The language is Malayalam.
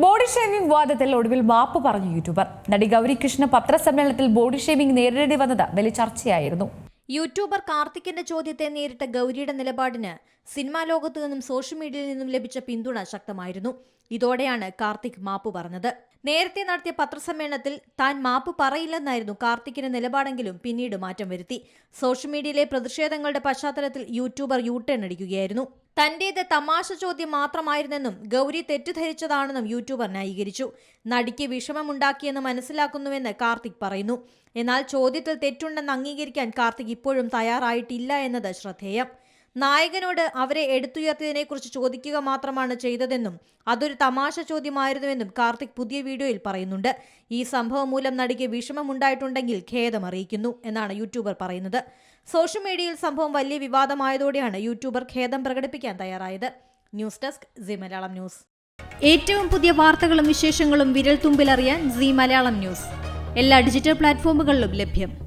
ബോഡി ഷേവിംഗ് വിവാദത്തിൽ ഒടുവിൽ മാപ്പ് പറഞ്ഞു യൂട്യൂബർ. നടി ഗൗരി കൃഷ്ണ പത്രസമ്മേളനത്തിൽ ബോഡി ഷേവിംഗ് നേരിടേണ്ടി വന്നത് വലിയ ചർച്ചയായിരുന്നു. യൂട്യൂബർ കാർത്തിക്കിന്റെ ചോദ്യത്തെ നേരിട്ട ഗൗരിയുടെ നിലപാടിന് സിനിമാ ലോകത്തു നിന്നും സോഷ്യൽ മീഡിയയിൽ നിന്നും ലഭിച്ച പിന്തുണ ശക്തമായിരുന്നു. ഇതോടെയാണ് കാർത്തിക് മാപ്പ് പറഞ്ഞത്. നേരത്തെ നടത്തിയ പത്രസമ്മേളനത്തിൽ താൻ മാപ്പ് പറയില്ലെന്നായിരുന്നു കാർത്തിക്കിന്റെ നിലപാടെങ്കിലും പിന്നീട് മാറ്റം വരുത്തി. സോഷ്യൽ മീഡിയയിലെ പ്രതിഷേധങ്ങളുടെ പശ്ചാത്തലത്തിൽ യൂട്യൂബർ യൂട്ടേൺ അടിക്കുകയായിരുന്നു. തന്റേത് തമാശ ചോദ്യം മാത്രമായിരുന്നെന്നും ഗൗരി തെറ്റിദ്ധരിച്ചതാണെന്നും യൂട്യൂബർ ന്യായീകരിച്ചു. നടിക്ക് വിഷമമുണ്ടാക്കിയെന്ന് മനസ്സിലാക്കുന്നുവെന്ന് കാർത്തിക് പറയുന്നു. എന്നാൽ ചോദ്യത്തിൽ തെറ്റുണ്ടെന്ന് അംഗീകരിക്കാൻ കാർത്തിക് ഇപ്പോഴും തയ്യാറായിട്ടില്ല എന്നത് ശ്രദ്ധേയം. നായകനോട് അവരെ എടുത്തുയർത്തിയതിനെക്കുറിച്ച് ചോദിക്കുക മാത്രമാണ് ചെയ്തതെന്നും അതൊരു തമാശ ചോദ്യമായിരുന്നുവെന്നും കാർത്തിക് പുതിയ വീഡിയോയിൽ പറയുന്നുണ്ട്. ഈ സംഭവം മൂലം നടിക്ക് വിഷമമുണ്ടായിട്ടുണ്ടെങ്കിൽ ഖേദം അറിയിക്കുന്നു എന്നാണ് യൂട്യൂബർ പറയുന്നത്. സോഷ്യൽ മീഡിയയിൽ സംഭവം വലിയ വിവാദമായതോടെയാണ് യൂട്യൂബർ ഖേദം പ്രകടിപ്പിക്കാൻ തയ്യാറായത്. News desk Zee Malayalam news. ഏറ്റവും പുതിയ വാർത്തകളും വിശേഷങ്ങളും വിരൽ തുമ്പിലറിയാൻ സി മലയാളം ന്യൂസ്. എല്ലാ ഡിജിറ്റൽ പ്ലാറ്റ്ഫോമുകളിലും ലഭ്യം.